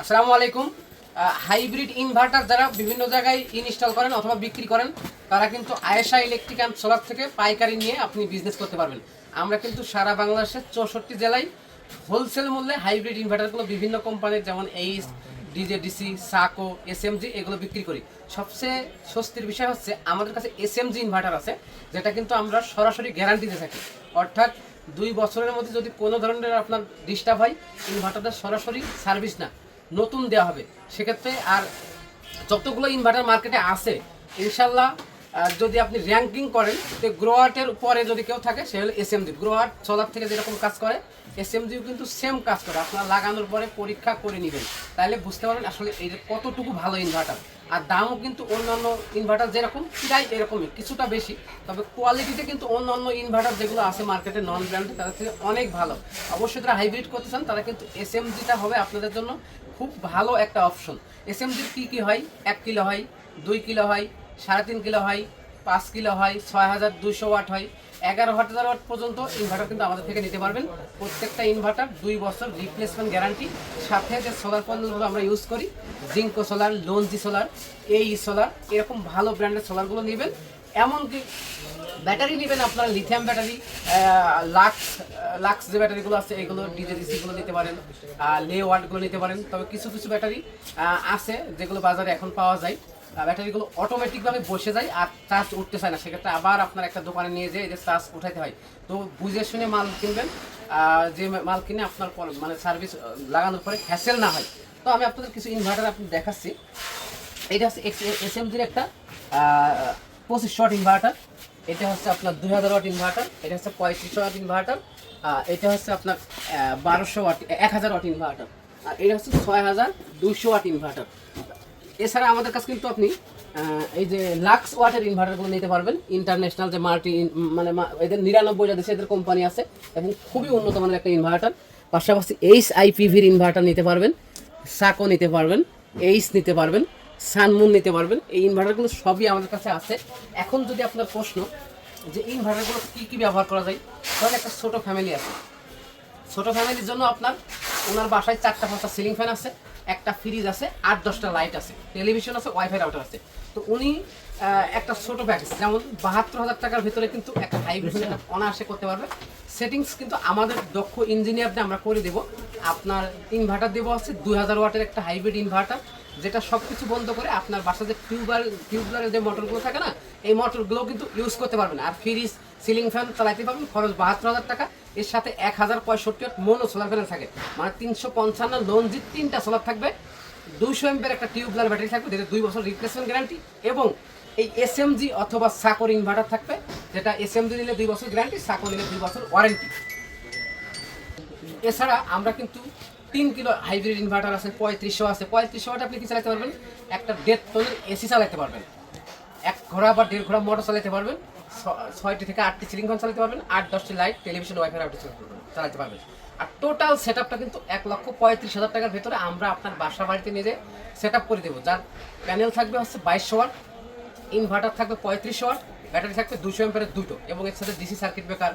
আসসালামু আলাইকুম। Hybrid inverter যারা বিভিন্ন জায়গায় ইনস্টল করেন অথবা বিক্রি করেন, তারা কিন্তু আয়েশা ইলেকট্রিক অ্যান্ড সোলার থেকে পাইকারি নিয়ে আপনি বিজনেস করতে পারবেন। আমরা কিন্তু সারা বাংলাদেশের চৌষট্টি জেলায় হোলসেল মূল্যে হাইব্রিড ইনভার্টারগুলো বিভিন্ন কোম্পানির যেমন এইচ ডিজেডিসি সাকো এসএমজি এগুলো বিক্রি করি। সবচেয়ে স্বস্তির বিষয় হচ্ছে আমাদের কাছে এসএমজি ইনভার্টার আছে, যেটা কিন্তু আমরা সরাসরি গ্যারান্টি দিয়ে থাকি। অর্থাৎ দুই বছরের মধ্যে যদি কোনো ধরনের আপনার ডিস্টার্ব হয় ইনভার্টারটা সরাসরি সার্ভিস না। নতুন দেওয়া হবে। সেক্ষেত্রে আর যতগুলো ইনভার্টার মার্কেটে আছে ইনশাল্লাহ যদি আপনি র্যাঙ্কিং করেন, তো গ্রোয়ার্টের পরে যদি কেউ থাকে, সে হলো এসএমজি গ্রোয়ার্ট সোলার থেকে যেরকম কাজ করে এসএমজিও কিন্তু সেম কাজ করে। আপনার লাগানোর পরে পরীক্ষা করে নেবেন। তাহলে বুঝতে পারবেন আসলে এই কতটুকু ভালো ইনভার্টার আর দামও কিন্তু অন্যান্য ইনভার্টার যেরকম, প্রায় এরকমই, কিছুটা বেশি। তবে কোয়ালিটিতে কিন্তু অন্যান্য ইনভার্টার যেগুলো আছে মার্কেটে নন ব্র্যান্ডে তাদের থেকে অনেক ভালো। অবশ্যই তারা হাইব্রিড করতে চান, তারা কিন্তু এস এসএমজিটা হবে আপনাদের জন্য খুব ভালো একটা অপশন এস এসএমজির কী কী হয়? এক কিলো হয়, দুই কিলো হয় সাড়ে তিন কিলো হয়, পাঁচ কিলো হয়, ছয় হাজার দুশো ওয়াট হয়। এগারো হাজার ওয়াট পর্যন্ত ইনভার্টার কিন্তু আমাদের থেকে নিতে পারবেন। প্রত্যেকটা ইনভার্টার দুই বছর রিপ্লেসমেন্ট গ্যারান্টি সাথে যে সোলার প্যানেলগুলো আমরা ইউজ করি জিঙ্কো সোলার লোনজি সোলার এই সোলার এরকম ভালো ব্র্যান্ডের সোলারগুলো নেবেন। এমনকি ব্যাটারি নেবেন আপনারা লিথিয়াম ব্যাটারি লাক্স লাক্স যে ব্যাটারিগুলো আছে, এগুলো ডিজেডিসিগুলো নিতে পারেন লে ওয়ার্ডগুলো নিতে পারেন। তবে কিছু কিছু ব্যাটারি আছে যেগুলো বাজারে এখন পাওয়া যায়। ব্যাটারিগুলো অটোমেটিকভাবে বসে যায় আর চার্জ উঠতে চায় না। সেক্ষেত্রে আবার আপনার একটা দোকানে নিয়ে যেয়ে এদের চার্জ উঠাতে হয়। তো বুঝে শুনে মাল কিনবেন যে মাল কিনে আপনার মানে সার্ভিস লাগানোর পরে হ্যাসেল না হয়। তো আমি আপনাদের কিছু ইনভার্টার আপনি দেখাচ্ছি। এটা হচ্ছে এস এমজির একটা পঁচিশ ওয়াট ইনভার্টার এটা হচ্ছে আপনার দুই হাজার ওয়াট ইনভার্টার এটা হচ্ছে পঁয়ত্রিশ ওয়াট ইনভার্টার এটা হচ্ছে আপনার বারোশো ওয়াট এক হাজার ওয়াট ইনভার্টার আর এটা হচ্ছে ছয় হাজার দুশো ওয়াট ইনভার্টার এছাড়া আমাদের কাছে কিন্তু আপনি এই যে লাক্স ওয়াটের ইনভার্টারগুলো নিতে পারবেন। ইন্টারন্যাশনাল যে মাল্টি মানে এদের নিরানব্বইটা দেশে এদের কোম্পানি আছে এবং খুবই উন্নত মানের একটা ইনভার্টার পাশাপাশি এইচ আইপিভির ইনভার্টার নিতে পারবেন সাকো নিতে পারবেন এইচ নিতে পারবেন সানমুন নিতে পারবেন। এই ইনভার্টারগুলো সবই আমাদের কাছে আছে। এখন যদি আপনার প্রশ্ন যে ইনভার্টারগুলো কী কী ব্যবহার করা যায় তাহলে একটা ছোটো ফ্যামিলি আছে। ছোটো ফ্যামিলির জন্য আপনার ওনার বাসায় চারটা পাঁচটা সিলিং ফ্যান আছে একটা ফ্রিজ আছে আট দশটা লাইট আছে টেলিভিশন আছে ওয়াইফাই রাউটার আছে। তো উনি একটা ছোট প্যাকেজ যেমন বাহাত্তর হাজার টাকার ভিতরে কিন্তু একটা হাইব্রিড সেটআপ অনায়াসে করতে পারবে। সেটিংস কিন্তু আমাদের দক্ষ ইঞ্জিনিয়ার দিয়ে আমরা করে দেব। আপনার ইনভার্টার দেবো আছে দুই হাজার ওয়াটের একটা হাইব্রিড ইনভার্টার যেটা সব কিছু বন্ধ করে আপনার বাসায় যে টিউবওয়েল টিউবওয়েলের যে মোটরগুলো থাকে না, এই মোটরগুলো কিন্তু ইউজ করতে পারবেন আর ফ্রিজ সিলিং ফ্যান চালাইতে পারবেন, খরচ বাহাত্তর হাজার টাকা। এর সাথে এক হাজার পঁয়ষট্টি মনো সোলার প্যানেল থাকে। মানে তিনশো পঞ্চান্ন লঞ্জির তিনটা সোলার থাকবে। দুইশো এমপের একটা টিউবওয়েল ব্যাটারি থাকবে, যেটা দুই বছর রিপ্লেসমেন্ট গ্যারান্টি এবং এই এসএমজি অথবা সাকর ইনভার্টার থাকবে, যেটা এসএমজি নিলে দুই বছর গ্যারান্টি সাকর নিলে দুই বছর ওয়ারেন্টি এছাড়া আমরা কিন্তু তিন কিলো হাইব্রিড ইনভার্টার আছে, পঁয়ত্রিশশো আছে। পঁয়ত্রিশশো ওয়াট আপনি কি চালাতে পারবেন? একটা দেড় টনের এসি চালাতে পারবেন। এক ঘোড়া বা দেড় ঘোড়া মোটর চালাতে পারবেন। ছয়টি থেকে আটটি সিলিং ফ্যান চালাতে পারবেন। আট, দশটি লাইট টেলিভিশন ওয়াইফাই আউট চালাতে পারবেন। আর টোটাল সেট আপটা কিন্তু এক লক্ষ পঁয়ত্রিশ হাজার টাকার ভেতরে আমরা আপনার বাসা বাড়িতে নিয়ে যেয়ে সেট আপ করে দেবো। যার প্যানেল থাকবে হচ্ছে বাইশশো ওয়াট ইনভার্টার থাকবে পঁয়ত্রিশ ওয়াট ব্যাটারি থাকবে দুশো এম্পারের দুটো। এবং এর সাথে DC circuit breaker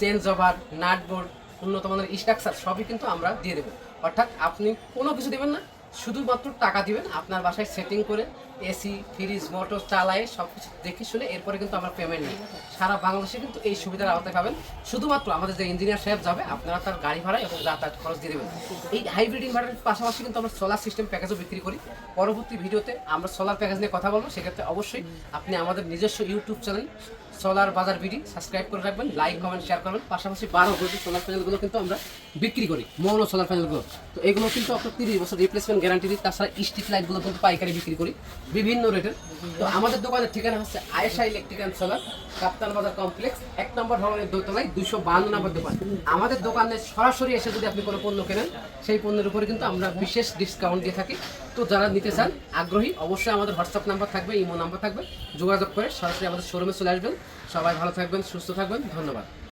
change over nut board উন্নত মানের স্ট্রাকচার সবই কিন্তু আমরা দিয়ে দেবো। অর্থাৎ আপনি কোনো কিছু দেবেন না শুধুমাত্র টাকা দিবেন, আপনার বাসায় সেটিং করে এসি ফ্রিজ মোটর চালায় সব কিছু দেখে শুনে এরপরে কিন্তু আমরা পেমেন্ট নিই। সারা বাংলাদেশে কিন্তু এই সুবিধার আওতায় পাবেন। শুধুমাত্র আমাদের যে ইঞ্জিনিয়ার সাহেব যাবে, আপনারা তার গাড়ি ভাড়া এবং যাতায়াত খরচ দিয়ে দেবেন। এই হাইব্রিড ইনভার্টারের পাশাপাশি কিন্তু আমরা সোলার সিস্টেম প্যাকেজও বিক্রি করি। পরবর্তী ভিডিওতে আমরা সোলার প্যাকেজ নিয়ে কথা বলব। সেক্ষেত্রে অবশ্যই আপনি আমাদের নিজস্ব YouTube channel solar Bazar BD subscribe করে রাখবেন লাইক কমেন্ট শেয়ার করবেন। পাশাপাশি বারো সোলার প্যানেলগুলো কিন্তু আমরা বিক্রি করি মৌন সোলার প্যানেলগুলো তো এগুলো কিন্তু আপনার তিরিশ বছর রিপ্লেসমেন্ট গ্যারান্টি দিই, তাছাড়া স্ট্রিট লাইটগুলো কিন্তু পাইকারি বিক্রি করি, বিভিন্ন রেটের তো আমাদের দোকানের ঠিকানা হচ্ছে Ayesha electric and solar Kaptan Bazar complex এক নম্বর ভবনের দোতলায় দুশো বান্ন নম্বর দোকান। আমাদের দোকানে সরাসরি এসে যদি আপনি কোনো পণ্য কেনেন, সেই পণ্যের উপরে কিন্তু আমরা বিশেষ ডিসকাউন্ট দিয়ে থাকি। তো যারা নিতে চান, আগ্রহী, অবশ্যই আমাদের হোয়াটসঅ্যাপ নাম্বার থাকবে, ইমো নাম্বার থাকবে। যোগাযোগ করে সরাসরি আমাদের শোরুমে চলে আসবেন। সবাই ভালো থাকবেন, সুস্থ থাকবেন, ধন্যবাদ।